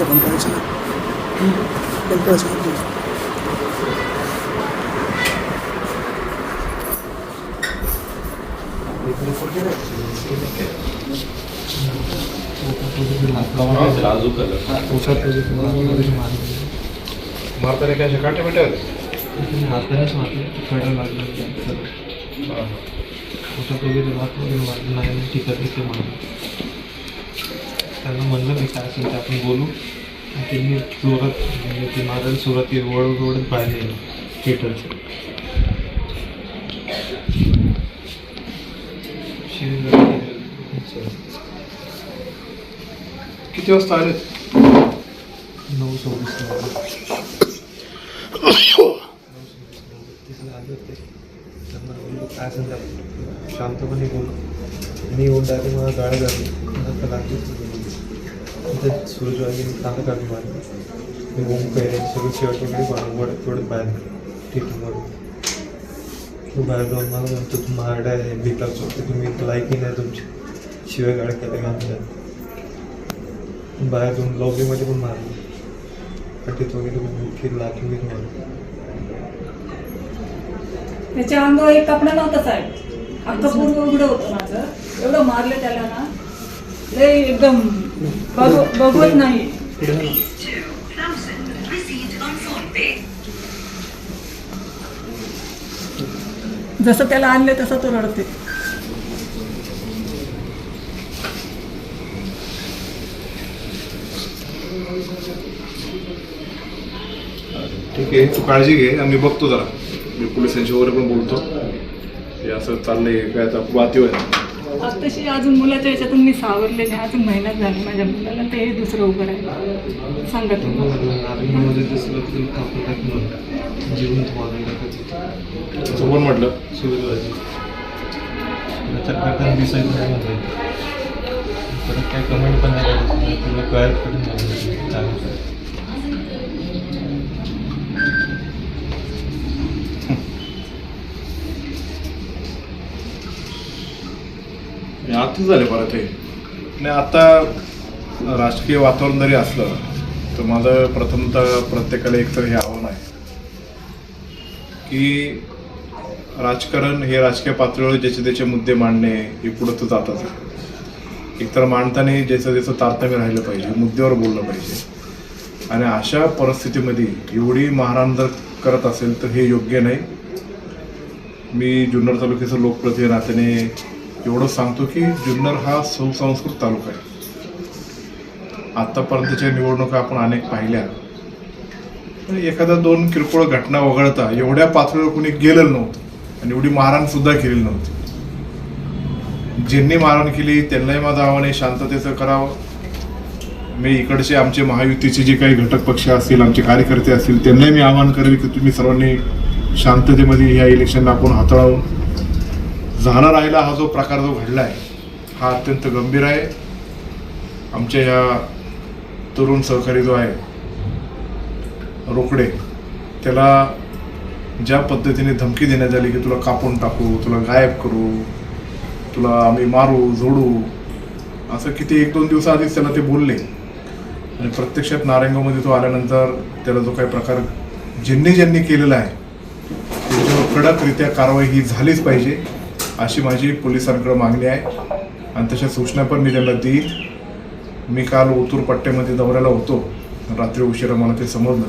पंखा बंद करायचा ना बंद करायचं ना. मारताना काय अशा काटे बिटे आले हातानेच मारले कळलं लागलं पोटात वगैरे राहत वगैरे मारलं नाही ठिकाणी ते मारलं त्यांना म्हणलं मी काय असेल ते आपण बोलू. त्यांनी जोरात म्हणजे ते मारायला सुरुवात केली ओढत ओढत बाहेर नेलं थिएटरचं. किती वाजता आले नऊ सव्वीस तिकडे आले होते त्यांना बोललो काय असेल ते आपण शांतपणे बोलू. मी येऊन डायरेक्ट मला गाडी झाली मला लागलीच तिथे सूरज वगैरे कांदा काढून मारली. मी ओम काही सगळं शर्ट वडत वडत बाहेर निघालो. ठीक आहे तू बाहेर जाऊन मला म्हणतो तू महागडा आहे भिकार चोरते तुम्ही लायकी नाही तुमची शिवाय गाड्या केल्या घातल्या. बाहेर जाऊन लॉबीमध्ये पण मारलं. कटीत वगैरे पण लाठी वगैरे मारलं त्याच्या अंगावर एक कपडा नव्हता साहेब. अख्खं पूर्ण उघडं होतं माझं. एवढं मारलं त्याला ना लय एकदम बघवत नाही. जसं त्याला आणले तसं तो रडते. ठीक आहे तू काळजी घे आम्ही बघतो जरा. मी पोलिसांशी वगैरे पण बोलतो. हे असं चाललंय काय आता वातीव आहे आत्ताशी अजून मुलाच्या याच्यातून मी सावरले नाही अजून महिन्यात झाली माझ्या मुलाला. ते दुसरं उभं राहिलं. सांगा तुम्ही म्हटलं परत काय कमेंट पण नाही आता झाले परत हे नाही आता राजकीय वातावरण जरी असलं तर माझं प्रथमतः प्रत्येकाला एकतर हे आव्हान आहे की राजकारण हे राजकीय पातळीवर ज्याचे त्याचे मुद्दे मांडणे हे पुढं तर जातात. एकतर मांडताना ज्याचं त्याचं तारतम्य राहिलं पाहिजे मुद्द्यावर बोललं पाहिजे. आणि अशा परिस्थितीमध्ये एवढी महाराण जर करत असेल तर हे योग्य नाही. मी जुन्नर तालुक्याचं लोकप्रतिनिधी नात्याने एवढं सांगतो की जुन्नर हा सुसंस्कृत तालुका आहे. आत्तापर्यंतच्या निवडणुका आपण अनेक पाहिल्या. एखादा एखाद्या दोन किरकोळ घटना वगळता एवढ्या पातळीवर कोणी गेलेलं नव्हतं आणि एवढी मारहाण सुद्धा केलेली नव्हती. ज्यांनी मारहाण केली त्यांनाही माझं आव्हान आहे शांततेचं करावं. मी इकडचे आमचे महायुतीचे जे काही घटक पक्ष असतील आमचे कार्यकर्ते असतील त्यांनाही मी आवाहन करेल की तुम्ही सर्वांनी शांततेमध्ये या इलेक्शनला आपण हाताळावं. जाणार राहिला हा जो प्रकार जो घडला आहे हा अत्यंत गंभीर आहे. आमच्या या तरुण सहकारी जो आहे रोकडे त्याला ज्या पद्धतीने धमकी देण्यात आली की तुला कापून टाकू तुला गायब करू तुला आम्ही मारू जोडू असं किती एक दोन दिवसाआधीच त्याला ते बोलले. आणि प्रत्यक्षात नारायणगावमध्ये तो आल्यानंतर त्याला जो काही प्रकार ज्यांनी ज्यांनी केलेला आहे त्याच्यावर कडकरित्या कारवाई ही झालीच पाहिजे. अशी माझी पोलिसांकडे मागणी आहे. आणि तशा सूचना पण मी त्यांना देईन. मी काल ओतूर पट्ट्यामध्ये दौऱ्याला होतो. रात्री उशिरा मला ते समजलं.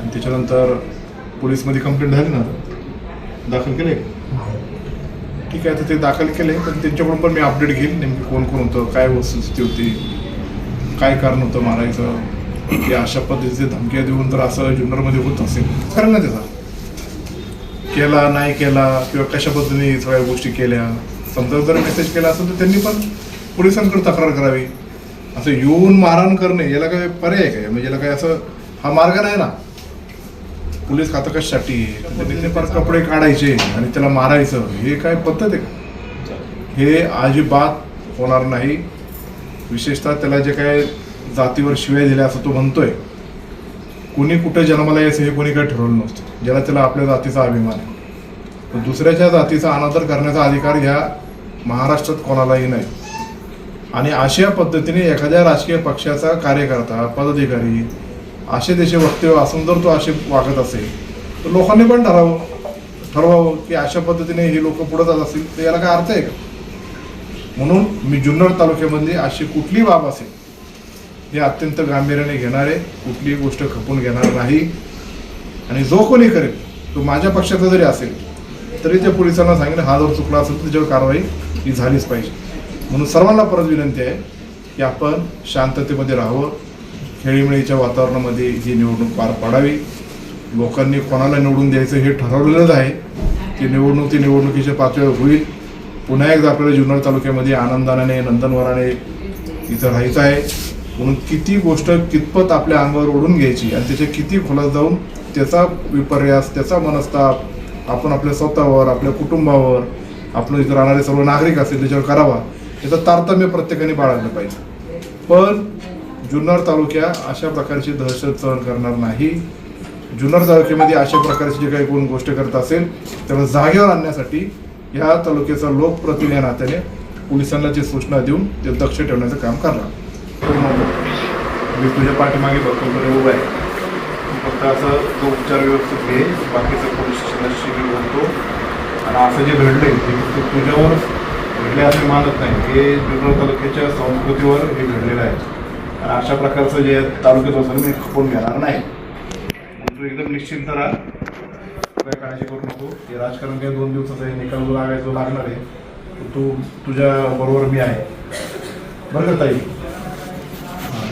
आणि त्याच्यानंतर पोलीसमध्ये कंप्लेंट झाली ना? दाखल केले? ठीक आहे तर ते दाखल केले. पण त्यांच्याकडून पण मी अपडेट घेईन नेमकी कोण कोण होतं काय वस्तुस्थिती होती काय कारण होतं मारायचं. की अशा पद्धतीचे धमक्या देऊन तर असं जुन्नरमध्ये होत असेल. खरं ना त्याचा? केला नाही केला किंवा कशा पद्धतीने सगळ्या गोष्टी केल्या. समजा जर मेसेज केला असेल तर त्यांनी पण पोलिसांकडे तक्रार करावी. असं येऊन मारहाण करणे याला काय पर्याय काय? म्हणजे याला काय असं हा मार्ग नाही ना. पोलीस खातं कशासाठी आहे? त्यांनी ते फार कपडे काढायचे आणि त्याला मारायचं. हे काय पद्धत आहे का? हे अजिबात होणार नाही. विशेषतः त्याला जे काय जातीवर शिवाय दिल्या असं तो म्हणतोय. कुणी कुठे जन्माला यायचं हे कोणी काही ठरवलं नसतं. ज्याला त्याला आपल्या जातीचा अभिमान आहे. पण दुसऱ्याच्या जातीचा अनादर करण्याचा अधिकार ह्या महाराष्ट्रात कोणालाही नाही. आणि अशा पद्धतीने एखाद्या राजकीय पक्षाचा कार्यकर्ता पदाधिकारी असे त्याचे वक्तव्य असून जर तो असे वागत असेल तर लोकांनी पण ठरावं ठरवावं की अशा पद्धतीने हे लोक पुढे जात असतील. तर याला काय अर्थ आहे का? म्हणून मी जुन्नर तालुक्यामध्ये अशी कुठली बाब असेल हे अत्यंत गांभीर्याने घेणारे कुठलीही गोष्ट खपून घेणार नाही. आणि जो कोणी करेल तो माझ्या पक्षाचा जरी असेल तरी त्या पोलिसांना सांगेल हा जर चुकला असेल तर त्याच्यावर कारवाई ही झालीच पाहिजे. म्हणून सर्वांना परत विनंती आहे की आपण शांततेमध्ये राहावं. खेळीमेळीच्या वातावरणामध्ये ही निवडणूक पार पाडावी. लोकांनी कोणाला निवडून द्यायचं हे ठरवलेलंच आहे. ती निवडणूक ती निवडणुकीच्या पातळीवर होईल. पुन्हा एकदा आपल्याला जुन्नर तालुक्यामध्ये आनंदाने नंदनवराने इथं राहायचं आहे. म्हणून किती गोष्ट कितपत आपल्या अंगावर ओढून घ्यायची आणि त्याच्या किती खोलात जाऊन त्याचा विपर्यास त्याचा मनस्ताप आपण आपल्या स्वतःवर आपल्या कुटुंबावर आपलं इथं राहणारे सर्व नागरिक असतील त्याच्यावर करावा याचं तारतम्य प्रत्येकाने बाळगलं पाहिजे. पण जुन्नर तालुक्या अशा प्रकारची दहशत सहन करणार नाही. जुन्नर तालुक्यामध्ये अशा प्रकारची जे काही कोण गोष्ट करत असेल त्याला जागेवर आणण्यासाठी या तालुक्याचा लोकप्रतिनिधी या नात्याने पोलिसांना जी सूचना देऊन ते दक्ष ठेवण्याचं काम करणार. मी तुझ्या पाठीमागे बघतो बरं उभा आहे. फक्त असं तो उपचार व्यवस्थित घे बाकीचं पोलीस स्टेशनशी मी बोलतो आणि असं जे घडलंय ते फक्त तुझ्यावर घडले असे मानत नाही. हे जुन्नर तालुक्याच्या संस्कृतीवर हे घडलेलं आहे. आणि अशा प्रकारचं जे तालुक्यात असं मी खपून घेणार नाही. तू एकदम निश्चिंत राहा. काय काळजी करू नको. हे राजकारण काही दोन दिवसाचा आहे, निकाल जो लागणार आहे. तू तुझ्या बरोबर मी आहे. बरं का ताई?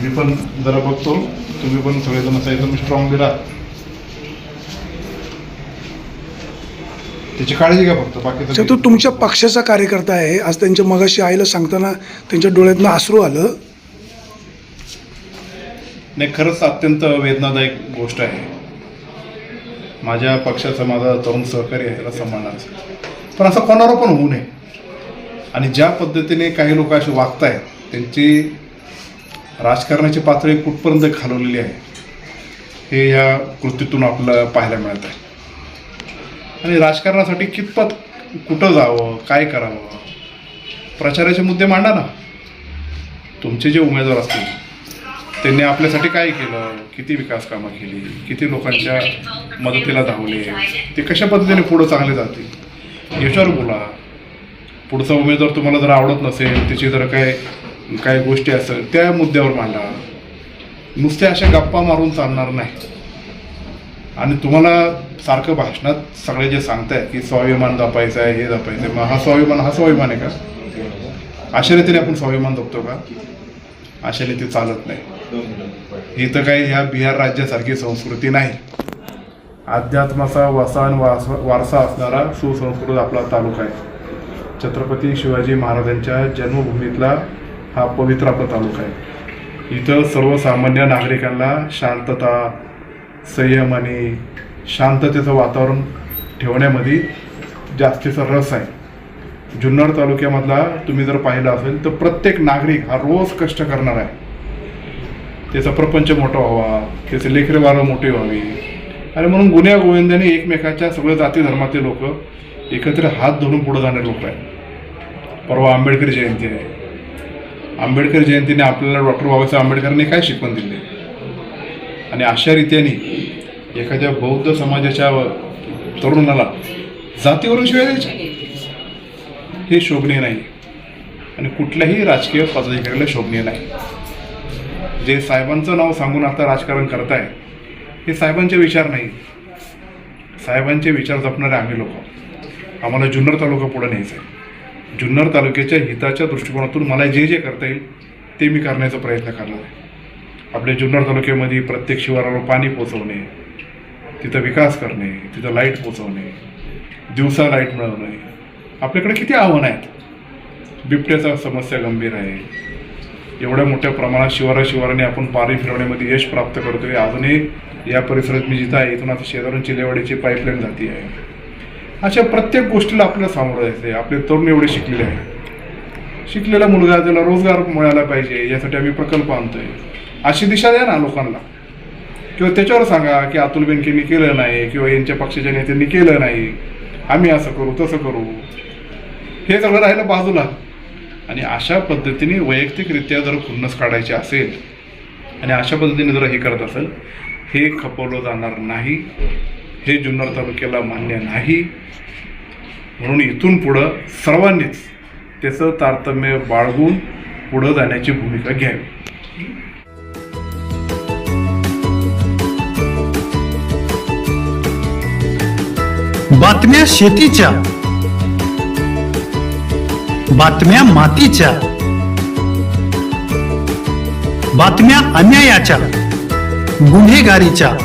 मी पण जरा बघतो. तुम्ही पण सगळेजण असायचं मी स्ट्रॉंग राहा. त्याची काळजी घ्या फक्त बाकी तो तुमच्या पक्षाचा कार्यकर्ता आहे. आज त्यांच्या मगाशी आईला सांगताना त्यांच्या डोळ्यातनं अश्रू आलं. नाही खरंच अत्यंत वेदनादायक गोष्ट आहे. माझ्या पक्षाचा माझा तरुण सहकारी आहे त्याला सांभाळणार पण असं कोणावर पण होऊ नये. आणि ज्या पद्धतीने काही लोक असे वागत आहेत त्यांची राजकारणाची पातळी कुठपर्यंत खालवलेली आहे हे या कृतीतून आपल्याला पाहायला मिळत आहे. आणि राजकारणासाठी कितपत कुठं जावं काय करावं प्रचाराचे मुद्दे मांडा ना. तुमचे जे उमेदवार असतील त्यांनी आपल्यासाठी काय केलं किती विकास कामं केली किती लोकांच्या मदतीला धावले ते कशा पद्धतीने पुढं चांगले जातील याच्यावर बोला. पुढचा उमेदवार तुम्हाला जर आवडत नसेल त्याची जर काय काय गोष्टी असतात त्या मुद्द्यावर मांडा नुसत्या अशा गप्पा मारून चालणार नाही. आणि तुम्हाला सारखं भाषणात सगळे जे सांगतायत की स्वाभिमान जपायचं आहे हे जपायचं आहे मग हा स्वाभिमान हा स्वाभिमान आहे का? अशा रीतीने आपण स्वाभिमान जपतो का? अशा रीती चालत नाही. ही तर काही ह्या बिहार राज्यासारखी संस्कृती नाही. अध्यात्माचा वसान वास वारसा असणारा सुसंस्कृत आपला तालुका आहे. छत्रपती शिवाजी महाराजांच्या जन्मभूमीतला हा पवित्रा तालुका आहे. इथं सर्वसामान्य नागरिकांना शांतता संयम आणि शांततेचं वातावरण ठेवण्यामध्ये जास्तीचा रस आहे. जुन्नर तालुक्यामधला तुम्ही जर पाहिलं असेल तर प्रत्येक नागरिक हा रोज कष्ट करणार आहे. त्याचा प्रपंच मोठा व्हावा त्याचे लेकरे बाळ मोठे व्हावी. आणि म्हणून गुन्ह्या गोविंदाने एकमेकाच्या सगळ्या जाती धर्मातले लोक एकत्र हात धरून पुढे जाणारे लोक आहेत. परवा आंबेडकर जयंती आहे. आंबेडकर जयंतीने आपल्याला डॉक्टर बाबासाहेब आंबेडकरांनी काय शिकवण दिली? आणि अशा रीतीने एखाद्या बौद्ध समाजाच्या तरुणाला जातीवरून शिवाय द्यायच्या हे शोभनीय नाही. आणि कुठल्याही राजकीय पदाधिकाऱ्याला शोभनीय नाही. जे साहेबांचं नाव सांगून आता राजकारण करताय हे साहेबांचे विचार नाही. साहेबांचे विचार जपणारे आम्ही लोक. आम्हाला जुन्नर तालुका पुढे न्यायचा आहे जुन्नर तालुक्याच्या हिताच्या दृष्टिकोनातून मला जे जे करता येईल ते मी करण्याचा प्रयत्न करणार आहे. आपल्या जुन्नर तालुक्यामध्ये प्रत्येक शिवाराला पाणी पोचवणे तिथं विकास करणे तिथं लाइट पोचवणे दिवसा लाइट मिळवणे आपल्याकडे किती आव्हानं आहेत? बिबट्याचा समस्या गंभीर आहे. एवढ्या मोठ्या प्रमाणात शिवारा शिवाराने आपण पाणी फिरवण्यामध्ये यश प्राप्त करतोय. अजूनही या परिसरात मी जिथं आहे इथून आता शेजारून चिलेवाडीची पाईपलाईन जाती आहे अशा प्रत्येक गोष्टीला आपल्याला सामोरं जायचं आहे आपले तरुण एवढे शिकलेले आहेत. शिकलेला मुलगा त्याला रोजगार मिळाला पाहिजे यासाठी आम्ही प्रकल्प आणतोय. अशी दिशा द्या ना लोकांना. किंवा त्याच्यावर सांगा की अतुल बेनकेंनी केलं नाही किंवा यांच्या पक्षाच्या नेत्यांनी केलं नाही. आम्ही असं करू तसं करू. हे सगळं राहिलं बाजूला. आणि अशा पद्धतीने वैयक्तिकरित्या जर खुन्नस काढायचे असेल आणि अशा पद्धतीने जर हे करत असेल हे खपवलं जाणार नाही. हे जुन्नर तालुक्याला मान्य नाही. म्हणून इथून पुढं सर्वांनीच त्याचं तारतम्य बाळगून पुढं जाण्याची भूमिका घ्यावी. बातम्या शेतीच्या बातम्या मातीच्या बातम्या अन्यायाच्या गुन्हेगारीच्या.